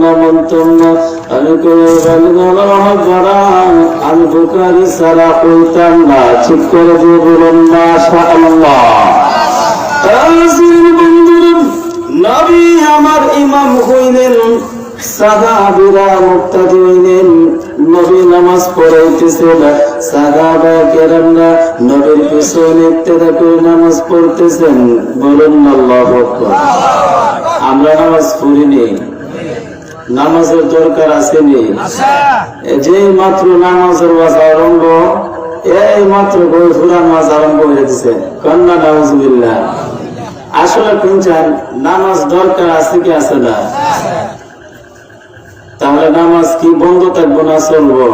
না আমি করে বললাম আমি বুখারী সারা কইতাম না ঠিক করে দিয়ে বলুন মাশাআল্লাহ নবী আমার ইমাম হইলেন সাহাবিরা মুক্তাদি হইলেন নবী নামাজ পড়াইতেছেন সাহাবা কেরামরা নবীর পিছনে ইত্তেদা করে নামাজ পড়তেছেন। বলুন আল্লাহু আকবার। আমরা নামাজ পড়িনি। নামাজের দরকার আসেনি। যে মাত্র নামাজের ওয়াজ আরম্ভ এই মাত্র বই ফুরান ওয়াজ আরম্ভ হয়ে দিছে কন্যা নাউজুবিল্লাহ। আসলে শুনছেন নামাজ দরকার আছে কি আছে না? তাহলে নামাজ কি বন্ধ থাকব না চলবো?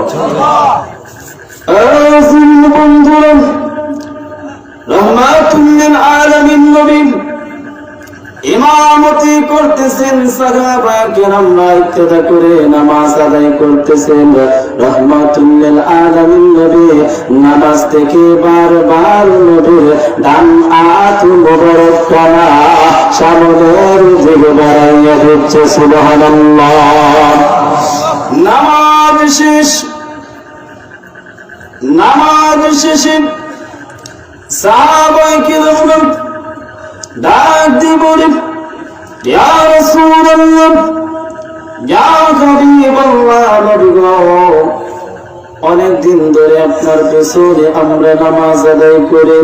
ইমামতি করতেছেন করে নামাজ আদায় করতেছেন। রহমাতুল্লিল নামাজ থেকে বারবার নবীর ডান হাত মোবারক কানা সামনের বাড়াইয়া দিচ্ছে নামাজ শেষ। নামাজ শেষে। সাহাবায়ে কেরাম ডাক দিয়ে বলি, ইয়া রাসূলুল্লাহ, ইয়া হাবিবাল্লাহ নবী গো, অনেক ধরে আপনার পেছনে আমরা নামাজ আদায় করি।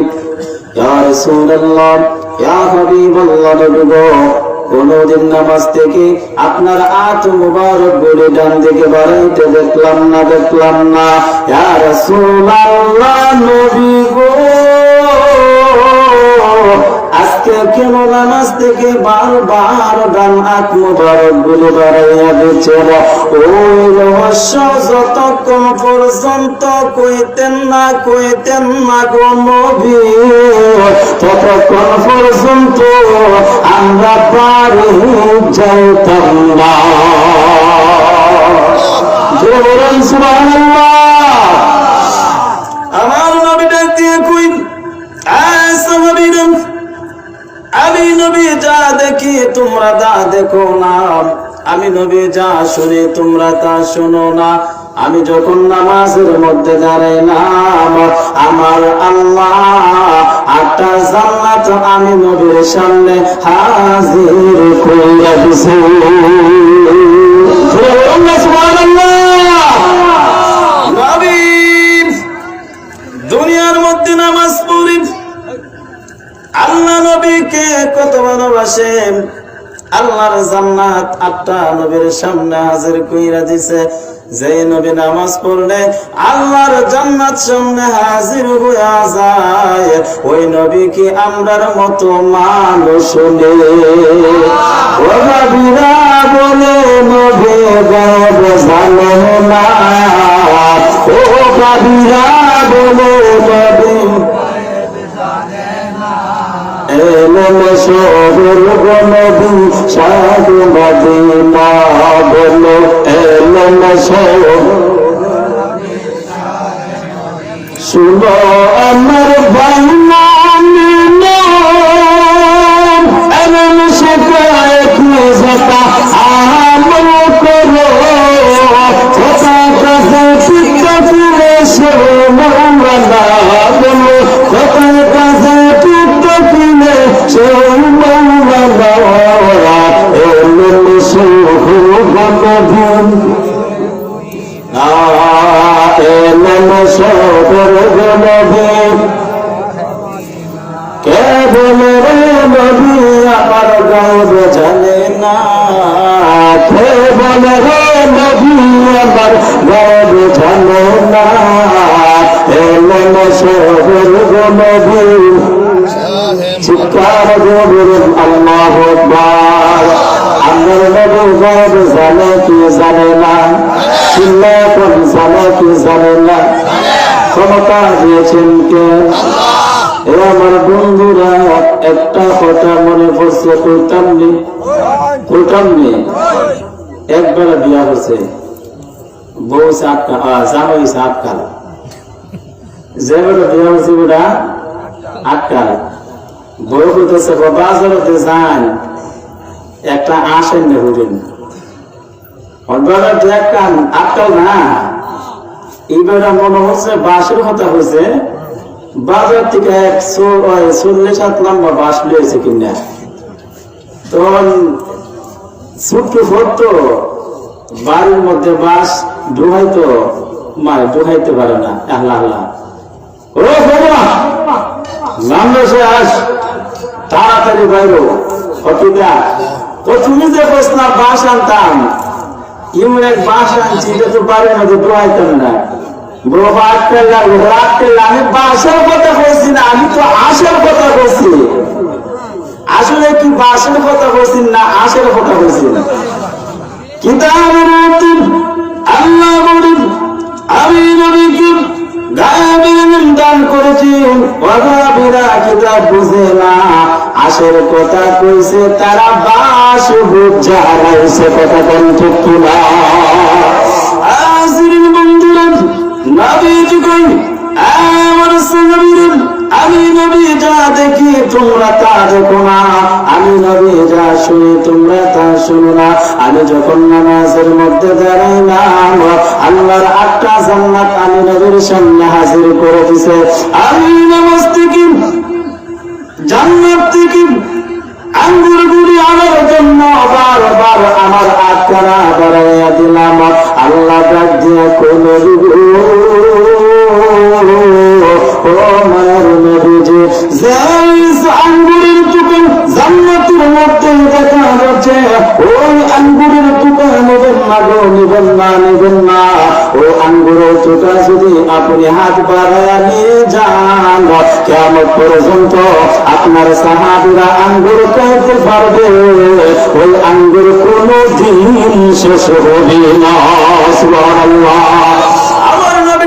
কোনদিন নামাজ থেকে আপনার আত মুবারক বলে ডান দিকে বাড়াইতে দেখলাম না দেখলাম না। নবী কেন নামাজ থেকে বারবার ডান হাত মুবারকগুলো বাড়াইয়া দিচ্ছেন ওই রহস্য যতক্ষণ পর্যন্ত কইতেন না কইতেন না গো ততক্ষণ পর্যন্ত আমরা পারি যাইতাম না। সুবহানাল্লাহ আমার নবীটা দিয়ে কই সাহাবীরা আমি নবী যা দেখি তোমরা আমি নবী, যা শুনি তোমরা তা শোনো না। আমি যখন নামাজের মধ্যে দাঁড়াইলাম, আমার আল্লাহ আটটা জান্নাত আমি নবীর সামনে হাজির পড়ি। আল্লাহ নবীকে কত ভালোবাসেন। আল্লাহর জান্নাত আটটা নবীর সামনে হাজির কইরা দিছে। যে নবী নামাজ পড়লে আল্লাহর জান্নাত সামনে হাজির হইয়া যায়। ওই নবী কি আমরার মতো মানুষ নে ও ভাবিরা বলে, নবী জানে না। ও ভাবিরা বলে, নবী এমন শহর গনবী সাধু মদিনা বলো এমন শহর শুনো আমার ভাই গণভূম কেবল রে নবী আমার গাঁব জানে না। কেবল রে নবী আমার গাঁব জানে না। এমন সবর নবী চিৎকার গভীর আল্লাহ আকবার। আমার নবী গাঁব জানে কি জানে না। চিল্লা কোন জানে কি জানে না। ক্ষমতা দিয়েছেন কে? এ আমার বন্ধুরা, একটা কথা মনে পড়ছে করতাম নি করতাম নি একবার বিয়া হয়েছে। বউ সাতকাল বিয়া ওটা আটকাল বউ করতেছে বাজারতে যান। একটা আসেন না হুজুন অন্যরা একটা আটকাল না? এইবারে মনে হচ্ছে বাঁশের কথা হয়েছে। বাজার থেকে এক চল্লিশ হাত লম্বা বাঁশ লিয়েছে কিনা। তখন ছোট্ট ছোট্ট বাড়ির মধ্যে বাঁশ ডুহাইতো মানে ডুহাইতে পারে না, আল্লাহ আল্লাহ। ও বাবা নামলে সে আস, তাড়াতাড়ি বাইরো। কতটা তো তুমি যে প্রশ্ন বাঁশ আনতাম। বাড়ির মধ্যে না। আটকে লাগল আমি কথা না তো আশের কথা আসলে কি বাঁশের কথা না আশের কথা বুঝে না। কথা কইছে তারা সাহাবীরা আমি নবী যা দেখি তোমরা তা দেখো না। আমি নবী যা শুনি তোমরা তা শুনো না। আমি যখন নামাজের মধ্যে দাঁড়াইলাম, আল্লাহর আটটা জান্নাত আমি নবীর সামনে হাজির করে দিছে। আমি নামাজ থেকে জান্নাত থেকে আঙ্গুর গুলি আমার জন্য বারবার আমার আটকারা বাড়াইয়া দিলাম। আল্লাহ ডাক কোন আঙ্গুরের টুকুন মধ্যে দেখা যাচ্ছে। ওই আঙ্গুরের নেবেন না গো নেবেন না নেবেন না ও আঙ্গুরের দোকান যদি আপনার সাহাবিরা আঙ্গুর খাইতে পারবে? ওই আঙ্গুর কোনো দিন শেষ হবে না আমার নবী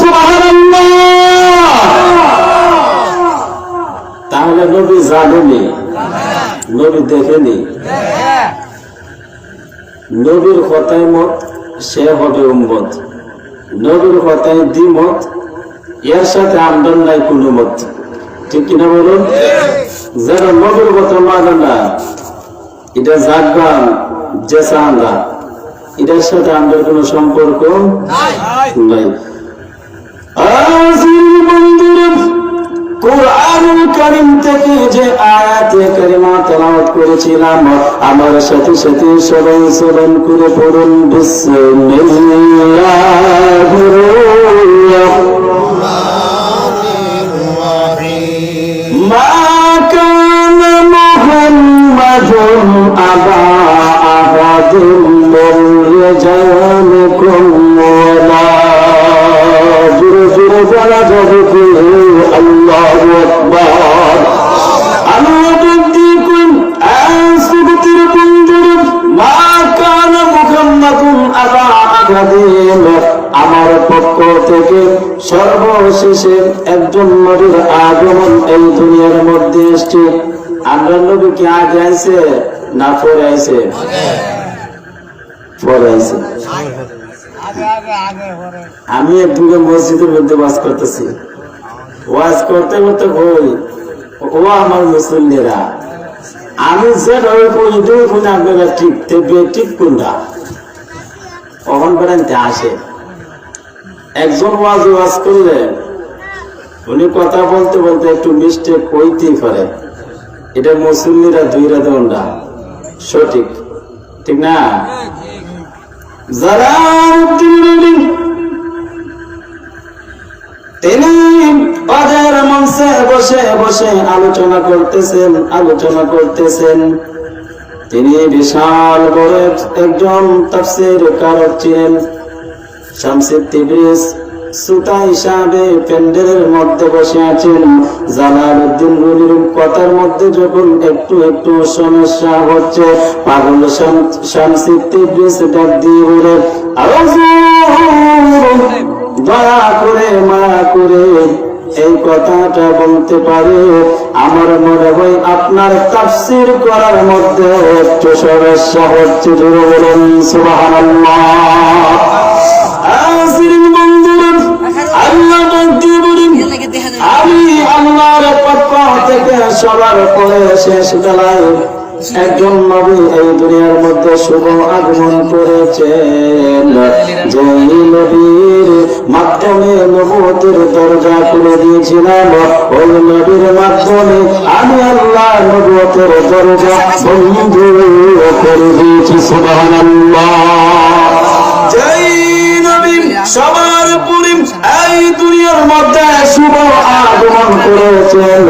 তাহলে নবী জানেনি নবী দেখেনি। নবীর কথায় মত সে হবে উম্মত। নবীর কথায় দ্বিমত এর সাথে আমদান নাই কোনো মত। ঠিক কিনা বলুন? যারা নবীর কথা মানে না এটা জাগবান যে চান্দা এটার সাথে আমাদের কোনো সম্পর্ক নাই। কোরআনুল কারীম থেকে যে আয়াতে কারিমা তেলাওয়াত করেছিলাম, আমার সাথে সাথে সবাই স্মরণ করে পড়ুন, বিসমিল্লাহির মা কানা মুহাম্মাদুন আবা আহাদিন মিন রিজালিকুম ওয়ালা। জোরে জোরে বলা যাবে আহাদিন আমার পক্ষ থেকে। সর্বশেষে একজন নবীর আগমন এই দুনিয়ার মধ্যে এসছে। আমরা নবী কি আগে আইছে না পরে আইছে? পরে আইছে। আমি একদিকে মসজিদের মধ্যে বাস করতেছি। ওয়াজ করতে করতে বই ও আমার মুসল্লিরা। আমি যেভাবে বলি দুই গুণ আপনারা ঠিক ঠিক কোনটা? কখন বেড়াইতে আসে? একজন ওয়াজ ওয়াজ করলে উনি কথা বলতে বলতে একটু মিস্টেক হইতেই পারে। এটা মুসল্লিরা দুই রাধা সঠিক। ঠিক না? যারা তিনি বাজার মঞ্চে বসে বসে আলোচনা করতেছেন আলোচনা করতেছেন। তিনি বিশাল বড় একজন তাফসীর কারক ছিলেন। শামসিদ তিবরিস সুতা হিসাবে প্যান্ডেলের মধ্যে বসে আছেন। জালালউদ্দিন রুলির কথার মধ্যে যখন একটু একটু সমস্যা হচ্ছে পাগল শামসিদ্দি ব্রিজ ডাক দিয়ে বলে "আউযু, দয়া করে মায়া করে এই কথাটা বলতে পারে, আমার মনে হয় আপনার তাফসির করার মধ্যে আমি আল্লাহর পক্ষ থেকে সবার পরে শেষ বেলায় একজন নবী এই দুনিয়ার মধ্যে শুভ আগমন করেছেন। যে নবীর মাধ্যমে নবতের দরজা খুলে দিয়েছিলাম। ওই নবীর মাধ্যমে আমি আল্লাহ নবতের দরজা বন্ধ করে দিয়েছি নবী সবার পুরিম এই দুনিয়ার মধ্যে শুভ আগমন করেছেন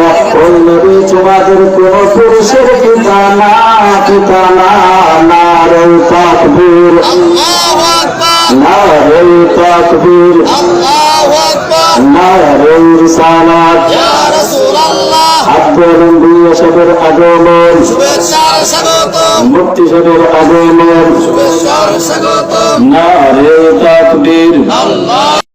নবী তোমাদের কোন পুরুষের পিতা না পিতা না না তাকবীর না তাকবীর না রে আব্দুল বিয়াসের আগমন। মুক্তি সবের আগমন। না রে তাকবীর।